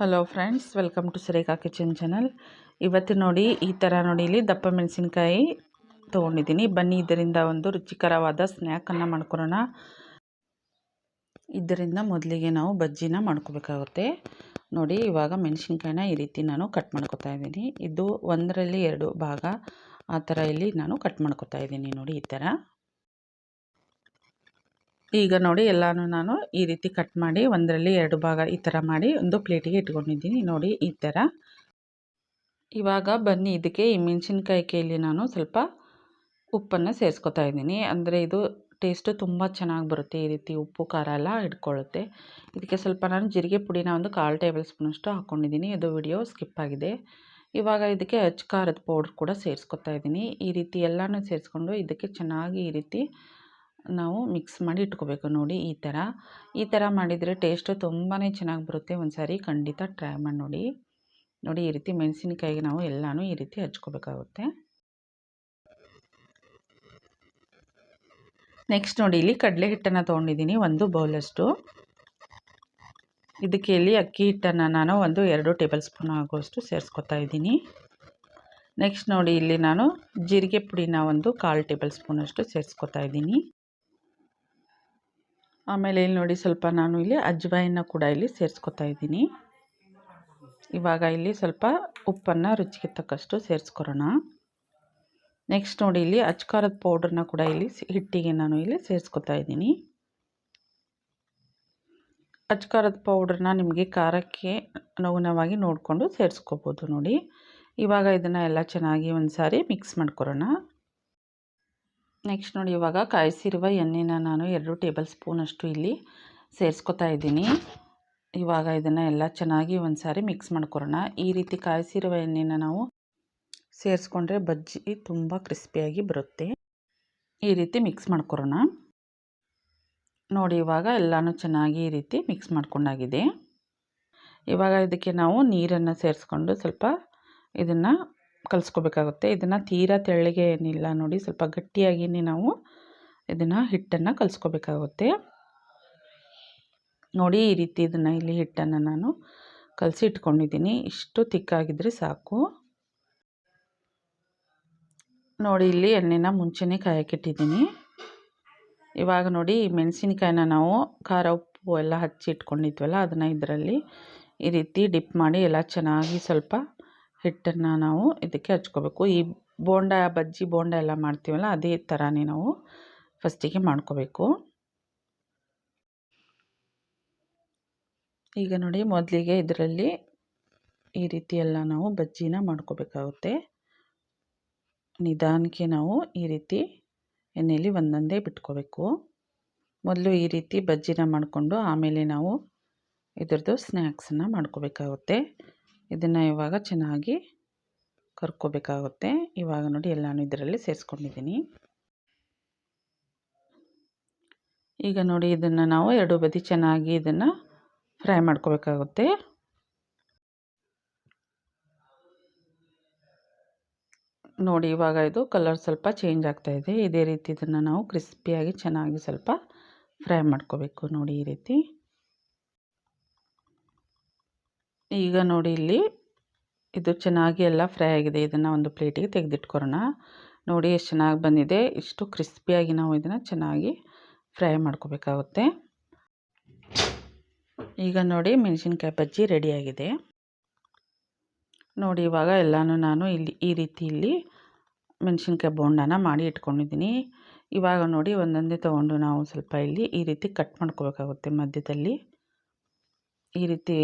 Hello friends welcome to Surekha kitchen channel ಇವತ್ತು ನೋಡಿ ಈ ಥರ ನೋಡಿ ಇಲ್ಲಿ ದಪ್ಪ ಮೆಣಸಿನ್ಕಾಯಿ ತೊಗೊಂಡಿದ್ದೀನಿ. ಬನ್ನಿ, ಇದರಿಂದ ಒಂದು ರುಚಿಕರವಾದ ಸ್ನ್ಯಾಕನ್ನು ಮಾಡ್ಕೊಳೋಣ. ಇದರಿಂದ ಮೊದಲಿಗೆ ನಾವು ಬಜ್ಜಿನ ಮಾಡ್ಕೋಬೇಕಾಗುತ್ತೆ. ನೋಡಿ, ಇವಾಗ ಮೆಣಸಿನ್ಕಾಯಿನ ಈ ರೀತಿ ನಾನು ಕಟ್ ಮಾಡ್ಕೊತಾ ಇದ್ದೀನಿ. ಇದು ಒಂದರಲ್ಲಿ ಎರಡು ಭಾಗ. ಆ ಥರ ಇಲ್ಲಿ ನಾನು ಕಟ್ ಮಾಡ್ಕೊತಾ ಇದ್ದೀನಿ ನೋಡಿ ಈ ಥರ ಈಗ ನೋಡಿ ಎಲ್ಲನೂ ನಾನು ಈ ರೀತಿ ಕಟ್ ಮಾಡಿ ಒಂದರಲ್ಲಿ ಎರಡು ಭಾಗ ಈ ಥರ ಮಾಡಿ ಒಂದು ಪ್ಲೇಟಿಗೆ ಇಟ್ಕೊಂಡಿದ್ದೀನಿ. ನೋಡಿ ಈ ಥರ ಇವಾಗ ಬನ್ನಿ ಇದಕ್ಕೆ ಈ ಮೆಣಸಿನ್ಕಾಯಿ ಕೈಲಿ ನಾನು ಸ್ವಲ್ಪ ಉಪ್ಪನ್ನು ಸೇರಿಸ್ಕೊತಾ ಇದ್ದೀನಿ. ಅಂದರೆ ಇದು ಟೇಸ್ಟು ತುಂಬ ಚೆನ್ನಾಗಿ ಬರುತ್ತೆ ಈ ರೀತಿ ಉಪ್ಪು, ಖಾರ ಎಲ್ಲ ಇಟ್ಕೊಳ್ಳುತ್ತೆ. ಇದಕ್ಕೆ ಸ್ವಲ್ಪ ನಾನು ಜೀರಿಗೆ ಪುಡಿನ ಒಂದು ಕಾಲು ಟೇಬಲ್ ಸ್ಪೂನಷ್ಟು ಹಾಕ್ಕೊಂಡಿದ್ದೀನಿ ಇದು ವಿಡಿಯೋ ಸ್ಕಿಪ್ ಆಗಿದೆ. ಇವಾಗ ಇದಕ್ಕೆ ಅಚ್ಚ ಖಾರದ ಪೌಡ್ರ್ ಕೂಡ ಸೇರಿಸ್ಕೊತಾ ಇದ್ದೀನಿ. ಈ ರೀತಿ ಎಲ್ಲನೂ ಸೇರಿಸ್ಕೊಂಡು ಇದಕ್ಕೆ ಚೆನ್ನಾಗಿ ಈ ರೀತಿ ನಾವು ಮಿಕ್ಸ್ ಮಾಡಿ ಇಟ್ಕೋಬೇಕು ನೋಡಿ ಈ ಥರ. ಈ ಥರ ಮಾಡಿದರೆ ಟೇಸ್ಟು ತುಂಬಾ ಚೆನ್ನಾಗಿ ಬರುತ್ತೆ. ಒಂದು ಸಾರಿ ಖಂಡಿತ ಟ್ರೈ ಮಾಡಿ ನೋಡಿ. ನೋಡಿ ಈ ರೀತಿ ಮೆಣಸಿನಕಾಯಿಗೆ ನಾವು ಎಲ್ಲನೂ ಈ ರೀತಿ ಹಚ್ಕೋಬೇಕಾಗುತ್ತೆ. ನೆಕ್ಸ್ಟ್ ನೋಡಿ, ಇಲ್ಲಿ ಕಡಲೆ ಹಿಟ್ಟನ್ನು ತೊಗೊಂಡಿದ್ದೀನಿ, ಒಂದು ಬೌಲಷ್ಟು. ಇದಕ್ಕೆ ಇಲ್ಲಿ ಅಕ್ಕಿ ಹಿಟ್ಟನ್ನು ನಾನು ಒಂದು ಎರಡು ಟೇಬಲ್ ಸ್ಪೂನ್ ಆಗುವಷ್ಟು ಸೇರಿಸ್ಕೊತಾ ಇದ್ದೀನಿ. ನೆಕ್ಸ್ಟ್ ನೋಡಿ, ಇಲ್ಲಿ ನಾನು ಜೀರಿಗೆ ಪುಡಿನ ಒಂದು ಕಾಲು ಟೇಬಲ್ ಸ್ಪೂನಷ್ಟು ಸೇರಿಸ್ಕೊತಾ ಇದ್ದೀನಿ. ಆಮೇಲೆ ಇಲ್ಲಿ ನೋಡಿ ಸ್ವಲ್ಪ ನಾನು ಇಲ್ಲಿ ಅಜ್ವಾಯಿನ ಕೂಡ ಇಲ್ಲಿ ಸೇರಿಸ್ಕೊತಾ ಇದ್ದೀನಿ. ಇವಾಗ ಇಲ್ಲಿ ಸ್ವಲ್ಪ ಉಪ್ಪನ್ನು ರುಚಿಗೆ ತಕ್ಕಷ್ಟು ಸೇರಿಸ್ಕೊರೋಣ ನೆಕ್ಸ್ಟ್ ನೋಡಿ ಇಲ್ಲಿ ಅಚ್ಕಾರದ ಪೌಡ್ರನ್ನ ಕೂಡ ಇಲ್ಲಿ ಹಿಟ್ಟಿಗೆ ನಾನು ಇಲ್ಲಿ ಸೇರಿಸ್ಕೊತಾ ಇದ್ದೀನಿ. ಅಚ್ಕಾರದ ಪೌಡ್ರನ್ನ ನಿಮಗೆ ಖಾರಕ್ಕೆ ಅನುಗುಣವಾಗಿ ನೋಡಿಕೊಂಡು ಸೇರಿಸ್ಕೋಬೋದು ನೋಡಿ. ಇವಾಗ ಇದನ್ನು ಎಲ್ಲ ಚೆನ್ನಾಗಿ ಒಂದು ಸಾರಿ ಮಿಕ್ಸ್ ಮಾಡ್ಕೊರೋಣ ನೆಕ್ಸ್ಟ್ ನೋಡಿ ಇವಾಗ ಕಾಯಿಸಿರುವ ಎಣ್ಣೆನ ನಾನು ಎರಡು ಟೇಬಲ್ ಸ್ಪೂನಷ್ಟು ಇಲ್ಲಿ ಸೇರಿಸ್ಕೊತಾ ಇದ್ದೀನಿ. ಇವಾಗ ಇದನ್ನು ಎಲ್ಲ ಚೆನ್ನಾಗಿ ಒಂದು ಸಾರಿ ಮಿಕ್ಸ್ ಮಾಡ್ಕೊರೋಣ ಈ ರೀತಿ ಕಾಯಿಸಿರುವ ಎಣ್ಣೆನ ನಾವು ಸೇರಿಸ್ಕೊಂಡ್ರೆ ಬಜ್ಜಿ ತುಂಬ ಕ್ರಿಸ್ಪಿಯಾಗಿ ಬರುತ್ತೆ. ಈ ರೀತಿ ಮಿಕ್ಸ್ ಮಾಡ್ಕೊರೋಣ ನೋಡಿ ಇವಾಗ ಎಲ್ಲನೂ ಚೆನ್ನಾಗಿ ಈ ರೀತಿ ಮಿಕ್ಸ್ ಮಾಡ್ಕೊಂಡಾಗಿದೆ. ಇವಾಗ ಇದಕ್ಕೆ ನಾವು ನೀರನ್ನು ಸೇರಿಸ್ಕೊಂಡು ಸ್ವಲ್ಪ ಇದನ್ನು ಕಲಿಸ್ಕೋಬೇಕಾಗುತ್ತೆ. ಇದನ್ನು ತೀರಾ ತೆಳ್ಳಗೆ ಏನಿಲ್ಲ ನೋಡಿ, ಸ್ವಲ್ಪ ಗಟ್ಟಿಯಾಗಿಯೇ ನಾವು ಇದನ್ನು ಹಿಟ್ಟನ್ನು ಕಲಿಸ್ಕೋಬೇಕಾಗುತ್ತೆ. ನೋಡಿ ಈ ರೀತಿ ಇದನ್ನು ಇಲ್ಲಿ ಹಿಟ್ಟನ್ನು ನಾನು ಕಲಸಿ ಇಟ್ಕೊಂಡಿದ್ದೀನಿ. ಇಷ್ಟು ತಿಕ್ಕಾಗಿದ್ದರೆ ಸಾಕು. ನೋಡಿ, ಇಲ್ಲಿ ಎಣ್ಣೆನ ಮುಂಚೆನೇ ಕಾಯಕ್ಕಿಟ್ಟಿದ್ದೀನಿ ಇವಾಗ ನೋಡಿ, ಮೆಣಸಿನಕಾಯಿನ ನಾವು ಖಾರ, ಉಪ್ಪು ಎಲ್ಲ ಹಚ್ಚಿ ಇಟ್ಕೊಂಡಿದ್ವಲ್ಲ, ಅದನ್ನು ಇದರಲ್ಲಿ ಈ ರೀತಿ ಡಿಪ್ ಮಾಡಿ ಎಲ್ಲ ಚೆನ್ನಾಗಿ ಸ್ವಲ್ಪ ಹಿಟ್ಟನ್ನು ನಾವು ಇದಕ್ಕೆ ಹಚ್ಕೋಬೇಕು. ಈ ಬೋಂಡ, ಬಜ್ಜಿ ಬೋಂಡ ಎಲ್ಲ ಮಾಡ್ತೀವಲ್ಲ, ಅದೇ ಥರನೇ ನಾವು ಫಸ್ಟಿಗೆ ಮಾಡ್ಕೋಬೇಕು. ಈಗ ನೋಡಿ ಮೊದಲಿಗೆ ಇದರಲ್ಲಿ ಈ ರೀತಿ ಎಲ್ಲ ನಾವು ಬಜ್ಜಿನ ಮಾಡ್ಕೋಬೇಕಾಗುತ್ತೆ. ನಿಧಾನಕ್ಕೆ ನಾವು ಈ ರೀತಿ ಎಣ್ಣೆಯಲ್ಲಿ ಒಂದೊಂದೇ ಬಿಟ್ಕೋಬೇಕು. ಮೊದಲು ಈ ರೀತಿ ಬಜ್ಜಿನ ಮಾಡಿಕೊಂಡು ಆಮೇಲೆ ನಾವು ಇದರದ್ದು ಸ್ನ್ಯಾಕ್ಸನ್ನು ಮಾಡ್ಕೋಬೇಕಾಗುತ್ತೆ. ಇದನ್ನು ಇವಾಗ ಚೆನ್ನಾಗಿ ಕರ್ಕೋಬೇಕಾಗುತ್ತೆ. ಇವಾಗ ನೋಡಿ ಎಲ್ಲನೂ ಇದರಲ್ಲಿ ಸೇರಿಸ್ಕೊಂಡಿದ್ದೀನಿ. ಈಗ ನೋಡಿ ಇದನ್ನು ನಾವು ಎರಡು ಬದಿ ಚೆನ್ನಾಗಿ ಇದನ್ನು ಫ್ರೈ ಮಾಡ್ಕೋಬೇಕಾಗುತ್ತೆ. ನೋಡಿ ಇವಾಗ ಇದು ಕಲರ್ ಸ್ವಲ್ಪ ಚೇಂಜ್ ಆಗ್ತಾ ಇದೆ. ಇದೇ ರೀತಿ ಇದನ್ನು ನಾವು ಕ್ರಿಸ್ಪಿಯಾಗಿ ಚೆನ್ನಾಗಿ ಸ್ವಲ್ಪ ಫ್ರೈ ಮಾಡ್ಕೋಬೇಕು ನೋಡಿ ಈ ರೀತಿ. ಈಗ ನೋಡಿ ಇಲ್ಲಿ. ಇದು ಚೆನ್ನಾಗಿ ಎಲ್ಲ ಫ್ರೈ ಆಗಿದೆ. ಇದನ್ನು ಒಂದು ಪ್ಲೇಟಿಗೆ ತೆಗೆದಿಟ್ಕೊರೋಣ ನೋಡಿ ಎಷ್ಟು ಚೆನ್ನಾಗಿ ಬಂದಿದೆ. ಇಷ್ಟು ಕ್ರಿಸ್ಪಿಯಾಗಿ ನಾವು ಇದನ್ನು ಚೆನ್ನಾಗಿ ಫ್ರೈ ಮಾಡ್ಕೋಬೇಕಾಗುತ್ತೆ. ಈಗ ನೋಡಿ ಮೆಣಸಿನ್ಕಾಯಿ ಬಜ್ಜಿ ರೆಡಿಯಾಗಿದೆ. ನೋಡಿ ಇವಾಗ ಎಲ್ಲನೂ ನಾನು ಇಲ್ಲಿ ಈ ರೀತಿ ಇಲ್ಲಿ ಮೆಣಸಿನ್ಕಾಯಿ ಬೋಂಡನ ಮಾಡಿ ಇಟ್ಕೊಂಡಿದ್ದೀನಿ. ಇವಾಗ ನೋಡಿ ಒಂದೊಂದೇ ತೊಗೊಂಡು ನಾವು ಸ್ವಲ್ಪ ಇಲ್ಲಿ ಈ ರೀತಿ ಕಟ್ ಮಾಡ್ಕೋಬೇಕಾಗುತ್ತೆ ಮಧ್ಯದಲ್ಲಿ. ಈ ರೀತಿ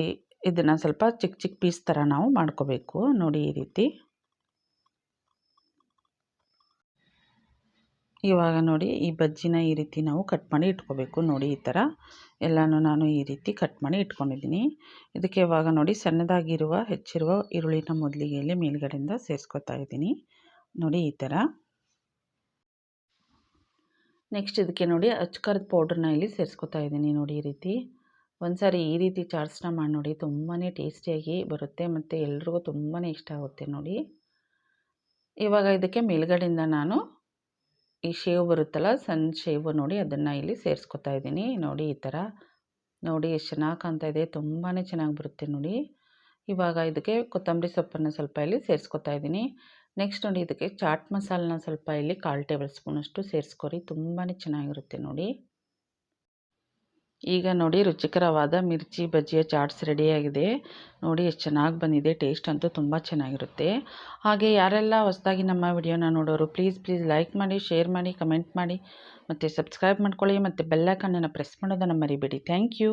ಇದನ್ನು ಸ್ವಲ್ಪ ಚಿಕ್ಕ ಚಿಕ್ಕ ಪೀಸ್ ಥರ ನಾವು ಮಾಡ್ಕೋಬೇಕು. ನೋಡಿ ಈ ರೀತಿ. ಇವಾಗ ನೋಡಿ ಈ ಬಜ್ಜಿನ ಈ ರೀತಿ ನಾವು ಕಟ್ ಮಾಡಿ ಇಟ್ಕೋಬೇಕು. ನೋಡಿ ಈ ಥರ ಎಲ್ಲನೂ ನಾನು ಈ ರೀತಿ ಕಟ್ ಮಾಡಿ ಇಟ್ಕೊಂಡಿದ್ದೀನಿ. ಇದಕ್ಕೆ ಇವಾಗ ನೋಡಿ ಸಣ್ಣದಾಗಿರುವ, ಹೆಚ್ಚಿರುವ ಈರುಳ್ಳಿನ ಮೊದಲಿಗೆಯಲ್ಲಿ ಮೇಲ್ಗಡೆಯಿಂದ ಸೇರಿಸ್ಕೊತಾ ಇದ್ದೀನಿ. ನೋಡಿ ಈ ಥರ ನೆಕ್ಸ್ಟ್ ಇದಕ್ಕೆ ನೋಡಿ ಅಚ್ಕರದ ಪೌಡ್ರನ್ನ ಇಲ್ಲಿ ಸೇರಿಸ್ಕೊತಾ ಇದ್ದೀನಿ. ನೋಡಿ ಈ ರೀತಿ. ಒಂದು ಸಾರಿ ಈ ರೀತಿ ಚಾಟ್ಸ್ನ ಮಾಡಿ ನೋಡಿ ತುಂಬಾ ಟೇಸ್ಟಿಯಾಗಿ ಬರುತ್ತೆ ಮತ್ತು ಎಲ್ರಿಗೂ ತುಂಬಾ ಇಷ್ಟ ಆಗುತ್ತೆ ನೋಡಿ. ಇವಾಗ ಇದಕ್ಕೆ ಮೇಲ್ಗಡೆಯಿಂದ ನಾನು ಈ ಶೇವ್ ಬರುತ್ತಲ್ಲ, ಸಣ್ಣ ಶೇವು ನೋಡಿ ಅದನ್ನು ಇಲ್ಲಿ ಸೇರಿಸ್ಕೊತಾ ಇದ್ದೀನಿ. ನೋಡಿ ಈ ಥರ. ನೋಡಿ ಎಷ್ಟು ಚೆನ್ನಾಗಿ ಕಾಣ್ತಾ ಇದೆ ತುಂಬಾ ಚೆನ್ನಾಗಿ ಬರುತ್ತೆ ನೋಡಿ. ಇವಾಗ ಇದಕ್ಕೆ ಕೊತ್ತಂಬರಿ ಸೊಪ್ಪನ್ನು ಸ್ವಲ್ಪ ಇಲ್ಲಿ ಸೇರಿಸ್ಕೊತಾ ಇದ್ದೀನಿ. ನೆಕ್ಸ್ಟ್ ನೋಡಿ ಇದಕ್ಕೆ ಚಾಟ್ ಮಸಾಲನ ಸ್ವಲ್ಪ ಇಲ್ಲಿ ಕಾಲು ಟೇಬಲ್ ಸ್ಪೂನಷ್ಟು ಸೇರಿಸ್ಕೊರಿ ತುಂಬಾ ಚೆನ್ನಾಗಿರುತ್ತೆ ನೋಡಿ. ಈಗ ನೋಡಿ ರುಚಿಕರವಾದ ಮಿರ್ಚಿ ಬಜ್ಜಿಯ ಚಾಟ್ಸ್ ರೆಡಿಯಾಗಿದೆ. ನೋಡಿ ಎಷ್ಟು ಚೆನ್ನಾಗಿ ಬಂದಿದೆ, ಟೇಸ್ಟ್ ಅಂತೂ ತುಂಬ ಚೆನ್ನಾಗಿರುತ್ತೆ. ಹಾಗೆ ಯಾರೆಲ್ಲ ಹೊಸದಾಗಿ ನಮ್ಮ ವಿಡಿಯೋನ ನೋಡೋರು, ಪ್ಲೀಸ್ ಪ್ಲೀಸ್ ಲೈಕ್ ಮಾಡಿ, ಶೇರ್ ಮಾಡಿ, ಕಮೆಂಟ್ ಮಾಡಿ, ಮತ್ತು ಸಬ್ಸ್ಕ್ರೈಬ್ ಮಾಡ್ಕೊಳ್ಳಿ, ಮತ್ತು ಬೆಲ್ಲೈಕನ್ನನ್ನು ಪ್ರೆಸ್ ಮಾಡೋದನ್ನು ಮರಿಬೇಡಿ. Thank you.